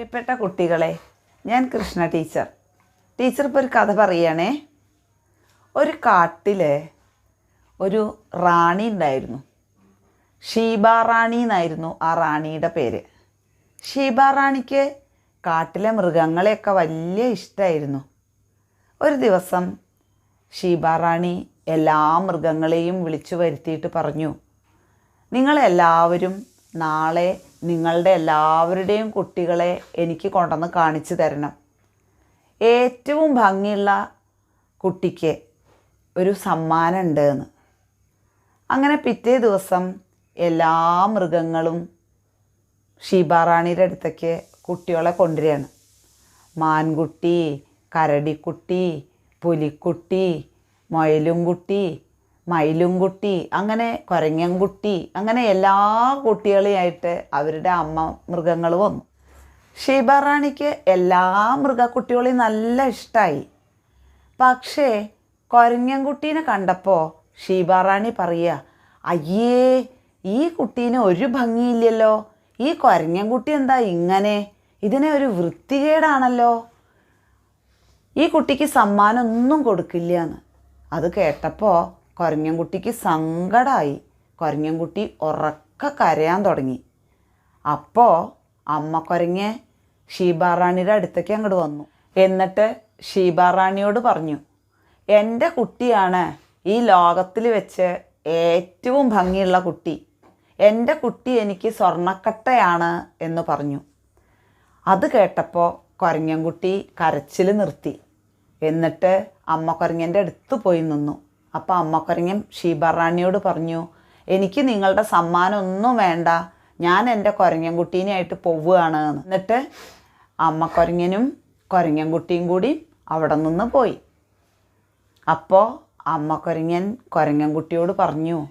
പ്രിയപ്പെട്ട കുട്ടികളെ ഞാൻ കൃഷ്ണ ടീച്ചർ. ടീച്ചർ ഇപ്പോൾ ഒരു കഥ പറയണേ. ഒരു കാട്ടിൽ ഒരു റാണി ഉണ്ടായിരുന്നു. ഷീബ റാണി എന്നായിരുന്നു ആ റാണിയുടെ പേര്. ഷീബ റാണിക്ക് കാട്ടിലെ മൃഗങ്ങളെയൊക്കെ വലിയ ഇഷ്ടമായിരുന്നു ഒരു ദിവസം ഷീബ റാണി എല്ലാ മൃഗങ്ങളെയും വിളിച്ചു വരുത്തിയിട്ട് പറഞ്ഞു നിങ്ങളെല്ലാവരും നാളെ നിങ്ങളുടെ എല്ലാവരുടെയും കുട്ടികളെ എനിക്ക് കൊണ്ടുവന്ന് കാണിച്ചു തരണം. ഏറ്റവും ഭംഗിയുള്ള കുട്ടിക്ക് ഒരു സമ്മാനം ഉണ്ട് എന്ന് അങ്ങനെ പിറ്റേ ദിവസം എല്ലാ മൃഗങ്ങളും ഷീബാറാണിയുടെ അടുത്തേക്ക് കുട്ടികളെ കൊണ്ടുവരികയാണ്. മാൻകുട്ടി കരടിക്കുട്ടി പുലിക്കുട്ടി മുയലുംകുട്ടി മയിലുംകുട്ടി അങ്ങനെ കുരങ്ങൻകുട്ടി അങ്ങനെ എല്ലാ കുട്ടികളെയായിട്ട് അവരുടെ അമ്മ മൃഗങ്ങൾ വന്നു. ഷീബാറാണിക്ക് എല്ലാ മൃഗക്കുട്ടികളെയും നല്ല ഇഷ്ടമായി പക്ഷേ കുരങ്ങൻകുട്ടീനെ കണ്ടപ്പോൾ ഷീബാറാണി പറയുക അയ്യേ ഈ കുട്ടീന് ഒരു ഭംഗിയില്ലല്ലോ. ഈ കുരങ്ങൻകുട്ടി എന്താ ഇങ്ങനെ? ഇതിനെ ഒരു വൃത്തികേടാണല്ലോ. ഈ കുട്ടിക്ക് സമ്മാനമൊന്നും കൊടുക്കില്ല എന്ന് അത് കേട്ടപ്പോൾ കൊരങ്ങൻകുട്ടിക്ക് സങ്കടമായി കുരങ്ങൻകുട്ടി ഉറക്ക കരയാൻ തുടങ്ങി. അപ്പോൾ അമ്മ കുരങ്ങെ ഷീബാറാണിയുടെ അടുത്തേക്ക് അങ്ങോട്ട് വന്നു. എന്നിട്ട് ഷീബാറാണിയോട് പറഞ്ഞു എന്റെ കുട്ടിയാണ് ഈ ലോകത്തിൽ വെച്ച് ഏറ്റവും ഭംഗിയുള്ള കുട്ടി. എന്റെ കുട്ടി എനിക്ക് സ്വർണക്കട്ടയാണ് എന്ന് പറഞ്ഞു. അത് കേട്ടപ്പോൾ കുരങ്ങൻകുട്ടി കരച്ചിൽ നിർത്തി. എന്നിട്ട് അമ്മ കുരങ്ങന്റെ അടുത്ത് പോയി നിന്നു. അപ്പോൾ അമ്മ കുരങ്ങൻ ഷീബറാണിയോട് പറഞ്ഞു എനിക്ക് നിങ്ങളുടെ സമ്മാനമൊന്നും വേണ്ട. ഞാൻ എന്റെ കുരങ്ങൻകുട്ടീനെയായിട്ട് പോവുകയാണ്. എന്ന്. എന്നിട്ട് അമ്മ കുരങ്ങനും കുരങ്ങൻകുട്ടിയും കൂടി അവിടെ നിന്ന് പോയി. അപ്പോൾ അമ്മ കുരങ്ങൻ കുരങ്ങൻകുട്ടിയോട് പറഞ്ഞു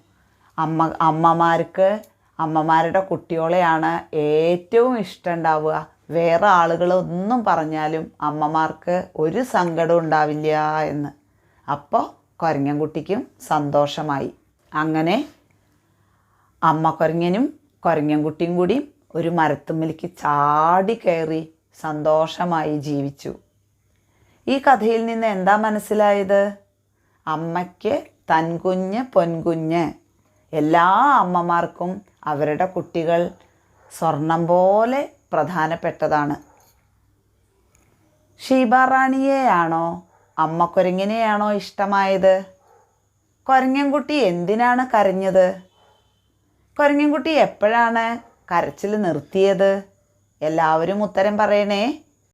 അമ്മ അമ്മമാർക്ക് അമ്മമാരുടെ കുട്ടികളെയാണ് ഏറ്റവും ഇഷ്ടം ഉണ്ടാവുക. വേറെ ആളുകളൊന്നും പറഞ്ഞാലും അമ്മമാർക്ക് ഒരു സങ്കടം ഉണ്ടാവില്ല എന്ന്. അപ്പോൾ കുരങ്ങൻകുട്ടിക്കും സന്തോഷമായി. അങ്ങനെ അമ്മ കൊരങ്ങനും കൊരങ്ങൻ കുട്ടിയും കൂടി ഒരു മരത്തുമ്മലിക്ക് ചാടി കയറി സന്തോഷമായി ജീവിച്ചു. ഈ കഥയിൽ നിന്ന് എന്താ മനസ്സിലായത്? അമ്മയ്ക്ക് തൻകുഞ്ഞ് പൊൻകുഞ്ഞ്. എല്ലാ അമ്മമാർക്കും അവരുടെ കുട്ടികൾ സ്വർണം പോലെ പ്രധാനപ്പെട്ടതാണ്. ഷീബാറാണിയെയാണോ അമ്മ കുരങ്ങിനെയാണോ ഇഷ്ടമായത്? കുരങ്ങൻകുട്ടി എന്തിനാണ് കരഞ്ഞത്? കുരങ്ങൻകുട്ടി എപ്പോഴാണ് കരച്ചിൽ നിർത്തിയത്? എല്ലാവരും ഉത്തരം പറയണേ.